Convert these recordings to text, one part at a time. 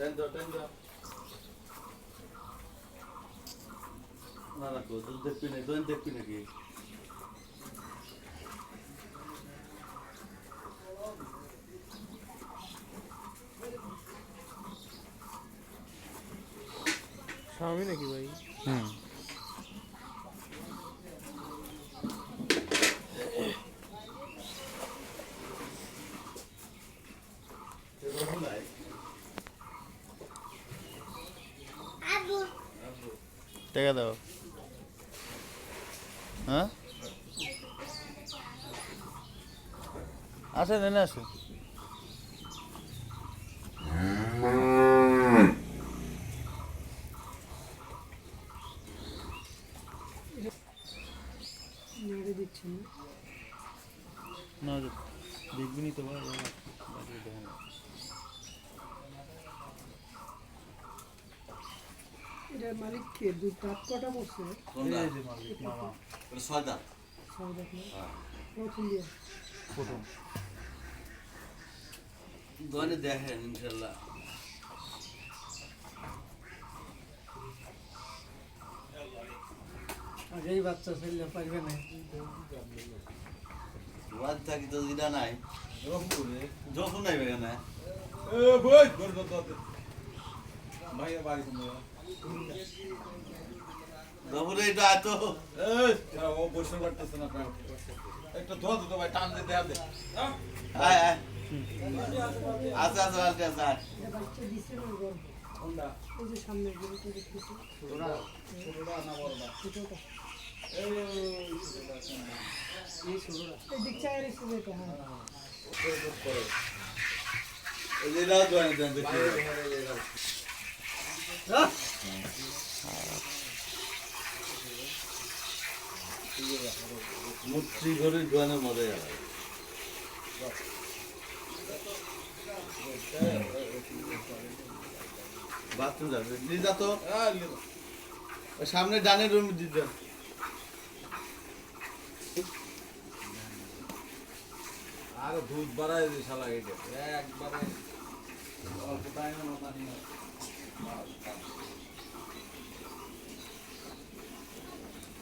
না না তো দুধ দেখবি না দোন দেখবি নাকি স্বামী নাকি ভাই হুম টাকা দাও হ্যাঁ আসেন এনে আসেন নেড়ে দিচ্ছি না না দেখবি নি তো ভাই দেখেন মালিক কে? দুধ কটা পড়ছে ছয় দেখ না? প্রথম দিয়ে। প্রথম। দোকানে দেখেন ইনশাল্লাহ আগেই বাচ্চা ফেললে পারবে না। ওয়াজ থাকি তো দিদা নাই। যখন নাই বেগানে বাবুরে এটা এত একটা ধোয়া দুটো ভাই টান দিতে হবে আয় আয় আচ্ছা আচ্ছা আচ্ছা আচ্ছা না না এই হ্যাঁ যে রাত দোকানে দেখি। মুত্রি ঘরে দোকানে মজা বাথরুম যাবে। নিয়ে যা তো সামনে ডানে রুম দিতে আর দুধ বাড়ায় দিস শালা একবারে অল্প টাইমে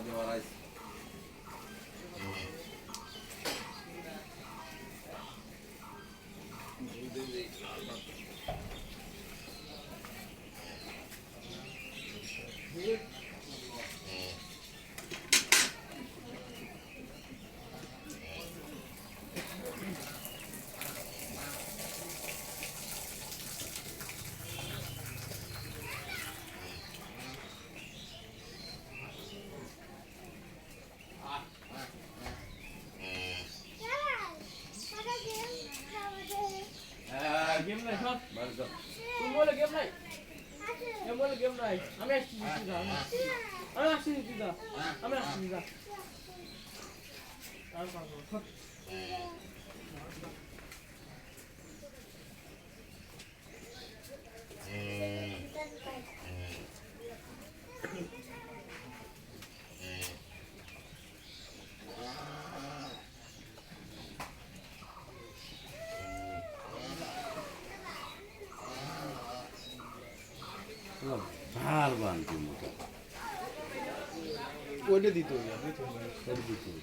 হ্যাঁ এই রা તું બોલે કેમ નહીં એમ બોલે કેમ નહીં અમે રાખી દીધા અમે રાખી દીધા અમે રાખી દીધા ভার বানতি মতো। ওইটা দিতে হবে দিতে হবে।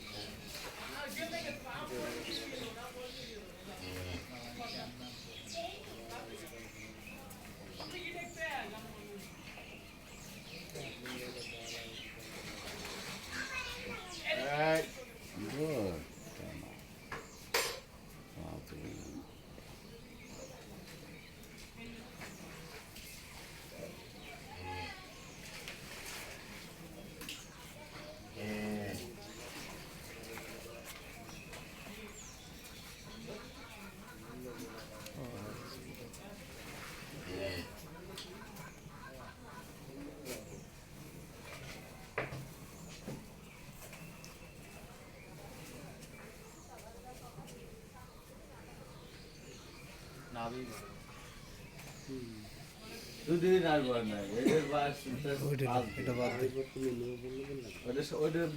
দুদিন আর নাই এদের বাস ওইটা বাদ ওইটা